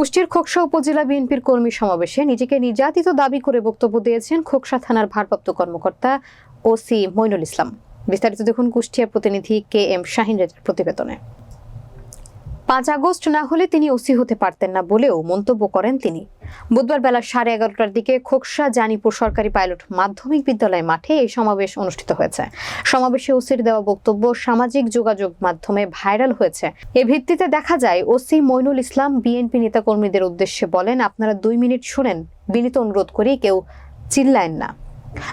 কুষ্টিয়ার খোকসা উপজেলা বিএনপির কর্মী সমাবেশে নিজেকে নির্যাতিত দাবি করে বক্তব্য দিয়েছেন খোকসা থানার ভারপ্রাপ্ত কর্মকর্তা ওসি মইনুল ইসলাম। বিস্তারিত দেখুন কুষ্টিয়ার প্রতিনিধি কে এম শাহিন রাজার প্রতিবেদনে। পাঁচ আগস্ট না হলে তিনি ওসি হতে পারতেন না বলেও মন্তব্য করেন তিনি। বুধবার বেলা সাড়ে এগারোটার দিকে খোকসা জানিপুর সরকারি পাইলট মাধ্যমিক বিদ্যালয় মাঠে এই সমাবেশ অনুষ্ঠিত হয়েছে। সমাবেশে ওসির দেওয়া বক্তব্য সামাজিক যোগাযোগ মাধ্যমে ভাইরাল হয়েছে। এ ভিত্তিতে দেখা যায়, ওসি মইনুল ইসলাম বিএনপি নেতাকর্মীদের উদ্দেশ্যে বলেন, আপনারা দুই মিনিট শুনেন। বিনীত অনুরোধ করি কেউ চিল্লায়েন না।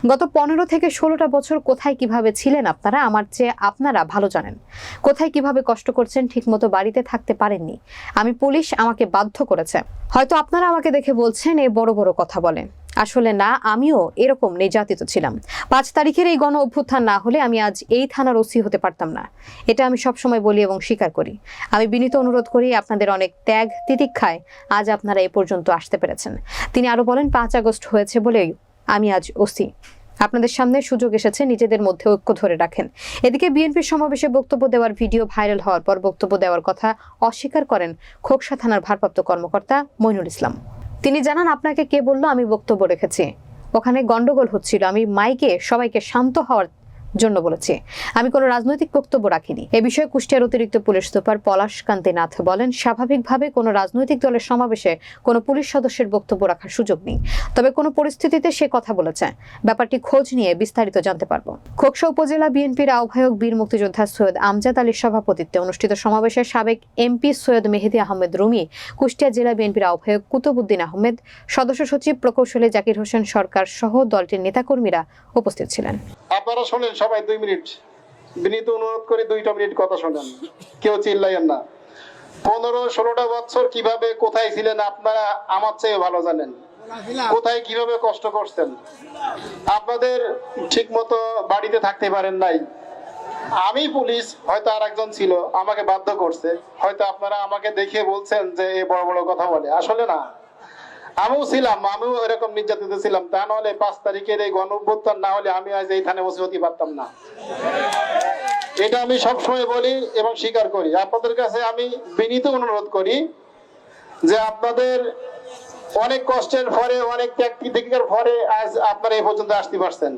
গত পনেরো থেকে ষোলোটা বছর কোথায় কীভাবে ছিলেন আপনারা? আমার চেয়ে আপনারা ভালো জানেন। কোথায় কীভাবে কষ্ট করছেন ঠিকমতো বাড়িতে থাকতে পারেননি? আমি পুলিশ আমাকে বাধ্য করেছে। হয়তো আপনারা আমাকে দেখে বলছেন, এ বড় বড় কথা বলেন আসলে না, আমিও এরকম নির্যাতিত ছিলাম। পাঁচ তারিখের এই গণ অভ্যুত্থান না হলে আমি আজ এই থানার ওসি হতে পারতাম না। এটা আমি সবসময় বলি এবং স্বীকার করি। আমি বিনীত অনুরোধ করি আপনাদের অনেক ত্যাগ তিতিক্ষায় আজ আপনারা এ পর্যন্ত আসতে পেরেছেন। তিনি আরও বলেন, পাঁচ আগস্ট হয়েছে বলেই আমি আজ ওসি। আপনাদের সামনে সুযোগ এসেছে নিজেদের মধ্যে ঐক্য ধরে রাখেন। এদিকে বিএনপির সমাবেশে বক্তব্য দেওয়ার ভিডিও ভাইরাল হওয়ার পর বক্তব্য দেওয়ার কথা অস্বীকার করেন খোকসা থানার ভারপ্রাপ্ত কর্মকর্তা মইনুল ইসলাম। তিনি জানান, আপনাকে কে বলল আমি বক্তব্য রেখেছি? ওখানে গন্ডগোল হচ্ছিল। আমি মাইকে সবাইকে শান্ত হওয়ার জন্য বলেছি। আমি কোনো রাজনৈতিক বক্তব্য রাখিনি। এ বিষয়ে কুষ্টিয়ার অতিরিক্ত পুলিশ সুপার পলাশ কান্তি নাথ বলেন, স্বাভাবিকভাবে কোনো রাজনৈতিক দলের সমাবেশে কোনো পুলিশ সদস্যের বক্তব্য রাখার সুযোগ নেই। তবে কোনো পরিস্থিতিতে সে কথা বলেছে। ব্যাপারটি খোঁজ নিয়ে বিস্তারিত জানতে পারব। খোকসা উপজেলা বিএনপির আহ্বায়ক বীর মুক্তিযোদ্ধা সৈয়দ আমজাদ আলীর সভাপতিত্বে অনুষ্ঠিত সমাবেশে সাবেক এমপি সৈয়দ মেহেদি আহমেদ রুমি, কুষ্টিয়া জেলা বিএনপির আহ্বায়ক কুতুবুদ্দিন আহমেদ, সদস্য সচিব প্রকৌশলী জাকির হোসেন সরকার সহ দলটির নেতাকর্মীরা উপস্থিত ছিলেন। আপনারা শোনেন সবাই দুই মিনিট বিনীত অনুরোধ করে দুইটা মিনিট কথা শোনেন। কেউ চিল্লাইয়েন না। পনেরো, ষোলোটা বছর কীভাবে কোথায় ছিলেন আপনারা আমার চেয়ে ভালো জানেন। কোথায় কীভাবে কষ্ট করছেন? আপনাদের ঠিক মতো বাড়িতে থাকতে পারেন নাই। আমি পুলিশ, হয়তো আর একজন ছিল, আমাকে বাধ্য করছে। হয়তো আপনারা আমাকে দেখে বলছেন যে এ বড় বড় কথা বলে। আসলে না। আমিও ছিলাম, আমিও এরকম নির্যাতিত ছিলাম। তা নাহলে পাঁচ তারিখের এই গণ না হলে আমি আজ এই থানে বসে হতে পারতাম না। এটা আমি সবসময় বলি এবং স্বীকার করি। আপনাদের কাছে আমি বিনীত অনুরোধ করি যে আপনাদের অনেক কষ্টের পরে, অনেক ত্যাগ পরে আজ আপনারা এই পর্যন্ত আসতে পারছেন।